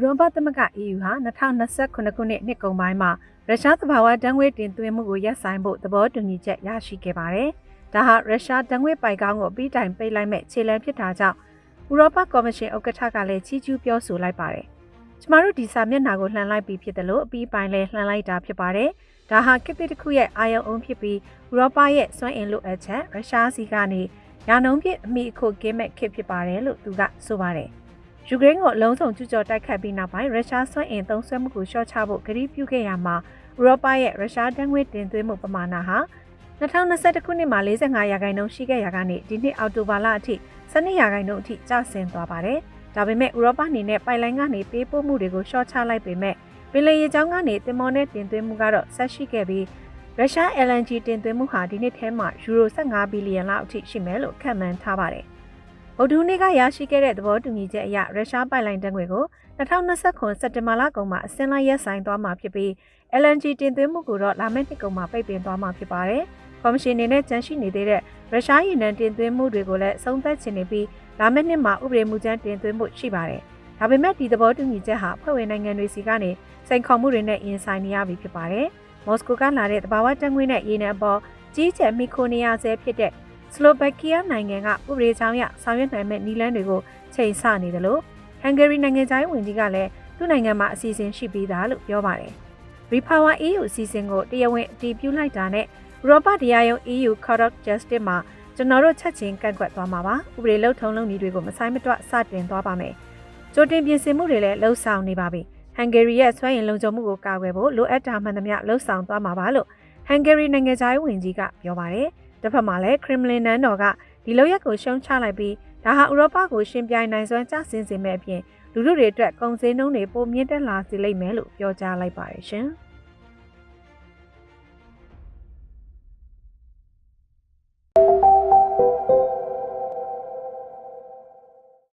ရောပသမဂ္ဂ EU ဟာ2029ခုနှစ်နှစ်ကုန်ပိုင်းမှာရုရှားသဘာဝဓာတ်ငွေ့တင်သွင်းမှုကိုရပ်ဆိုင်းဖို့သဘောတူညီချက်ရရှိခဲ့ပါတယ်။ဒါဟာရုရှားဓာတ်ငွေ့ပိုက်ကောင်းကိုအပြီးတိုင်ပိတ်လိုက်မဲ့ခြေလှမ်းဖြစ်တာကြောင့်ဥရောပကော်မရှင်ဥက္ကဋ္ဌကလည်းချီးကျူးပြောဆိုလိုက်ပါတယ်။ကျမတို့ဒီစာမျက်နှာကိုလှန်လိုက်ပြီးဖြစ်တယ်လို့အပြီးပိုင်းလည်းလှန်လိုက်တာဖြစ်ပါတယ်။ဒါဟာကိတိတစ်ခုရဲ့အာယုံအုံဖြစ်ပြီးဥရောပရဲ့စွမ်းအင်လိုအပ်ချက်ရုရှားစီကနေရာနှုန်းပြည့်အမိအခုကင်းမဲ့ခေတ်ဖြစ်ပါတယ်လို့သူကဆိုပါတယ်။ ယူကရိန်းကိုအလုံးစုံကျူးကျော်တိုက်ခတ်ပြီးနောက်ပိုင်းရုရှားစွမ်းအင်သုံးစွဲမှုကိုလျှော့ချဖို့ကတိပြုခဲ့ရမှာဥရောပရဲ့ရုရှားတန်ငွေတင်သွင်းမှုပမာဏဟာ2021ခုနှစ်မှာ45ရာခိုင်နှုန်းရှိခဲ့ရာကနေဒီနှစ်အောက်တိုဘာလအထိ12ရာခိုင်နှုန်းအထိကျဆင်းသွားပါတယ်။ဒါပေမဲ့ဥရောပအနေနဲ့ပိုက်လိုင်းကနေပေးပို့မှုတွေကိုလျှော့ချလိုက်ပေမဲ့ပင်လယ်ရေကြောင်းကနေတင်မောနဲ့တင်သွင်းမှုကတော့ဆက်ရှိခဲ့ပြီးရုရှား LNG တင်သွင်းမှုဟာဒီနှစ်ထဲမှာယူရို15ဘီလီယံလောက်အထိရှိမယ်လို့ခန့်မှန်းထားပါတယ်။ ဗုဒ္ဓဟူးနေ့ကရရှိခဲ့တဲ့သဘောတူညီချက်အရရုရှားပိုက်လိုင်းတန်းတွေကို2029စက်တင်ဘာလကုန်မှာအစင်းလိုက်ရပ်ဆိုင်သွားမှာဖြစ်ပြီး LNG တင်သွင်းမှုကိုတော့လာမယ့်နှစ်ကုန်မှာပိတ်ပင်သွားမှာဖြစ်ပါတယ်။ကော်မရှင်အနေနဲ့ကြန့်ရှိနေတဲ့ရုရှားရေနံတင်သွင်းမှုတွေကိုလည်းဆုံးသက်ချင်နေပြီးလာမယ့်နှစ်မှာဥပဒေမူကြမ်းတင်သွင်းမှုရှိပါတယ်။ဒါပေမဲ့ဒီသဘောတူညီချက်ဟာဖွဲ့ဝင်နိုင်ငံတွေစီကနေစိန်ခေါ်မှုတွေနဲ့ရင်ဆိုင်နေရပြီဖြစ်ပါတယ်။မော်စကိုကလာတဲ့တဘာဝတန်ငွေနဲ့ရေနံအပေါ်ကြီးကျယ်မိခိုနေရဆဲဖြစ်တဲ့ စလိုဗက်ကီးယားနိုင်ငံကဥပဒေချောင်းရဆောင်ရွက်နိုင်မဲ့နည်းလမ်းတွေကိုချိန်ဆနေတယ်လို့ဟန်ဂေရီနိုင်ငံသားဝင်ကြီးကလည်းသူ့နိုင်ငံမှာအစီအစဉ်ရှိပြီးသားလို့ပြောပါတယ်။ Repower EU အစီအစဉ်ကိုတရားဝင်အတည်ပြုလိုက်တာနဲ့ဥရောပတရားရုံး EU Court of Justice မှာကျွန်တော်တို့ချက်ချင်းကန့်ကွက်သွားမှာပါ။ဥပဒေလုံထုံလုံနည်းတွေကိုမဆိုင်မတွစတင်သွားပါမယ်။ကြိုတင်ပြင်ဆင်မှုတွေလည်းလှုပ်ဆောင်နေပါပြီ။ဟန်ဂေရီရဲ့ဆွမ်းရင်လုံခြုံမှုကိုကာကွယ်ဖို့လိုအပ်တာမှန်သမျှလှုပ်ဆောင်သွားမှာပါလို့ဟန်ဂေရီနိုင်ငံသားဝင်ကြီးကပြောပါတယ်။ တစ်ဖက်မှာလည်းခရမလင်နန်းတော်ကဒီလောက်ရက်ကိုရှုံချလိုက်ပြီးဒါဟာဥရောပကိုရှင်ပြိုင်နိုင်စွမ်းကျဆင်းစေမဲ့အပြင်လူလူတွေအတွက်ကုန်စည်နှုန်းတွေပိုမြင့်တက်လာစေလိမ့်မယ်လို့ပြောကြားလိုက်ပါတယ်ရှင်။